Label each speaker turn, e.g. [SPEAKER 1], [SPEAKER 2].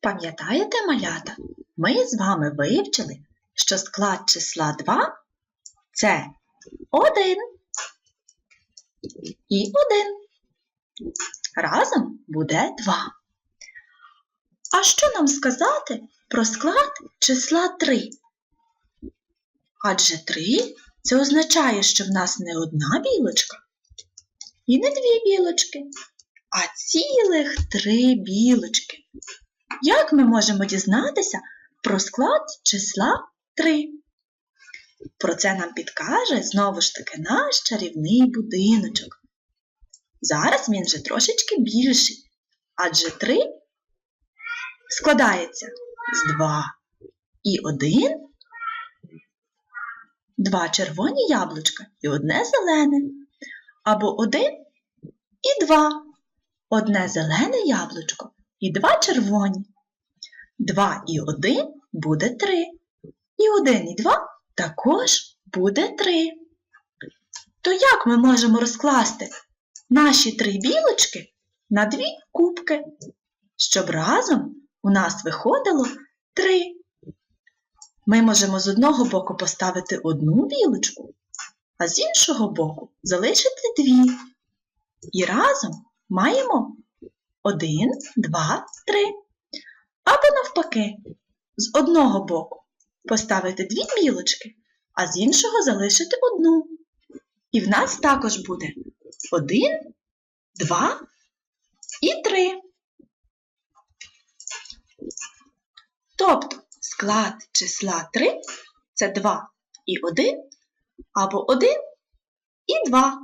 [SPEAKER 1] Пам'ятаєте, малята? Ми з вами вивчили, що склад числа 2 це 1 і 1. Разом буде 2. А що нам сказати про склад числа 3? Адже 3 це означає, що в нас не одна білочка і не дві білочки, а цілих три білочки. Як ми можемо дізнатися про склад числа 3? Про це нам підкаже знову ж таки наш чарівний будиночок. Зараз він вже трошечки більший, адже 3 складається з 2 і 1, два червоні яблучка і одне зелене, або 1 і 2, одне зелене яблучко і два червоні. 2 і 1 буде 3. І 1 і 2 також буде 3. То як ми можемо розкласти наші три білочки на дві кубки, щоб разом у нас виходило 3? Ми можемо з одного боку поставити одну білочку, а з іншого боку залишити дві. І разом маємо 1, 2, 3. Або навпаки, з одного боку поставити дві білочки, а з іншого залишити одну. І в нас також буде 1, 2 і 3. Тобто склад числа 3 це 2 і 1, або 1 і 2.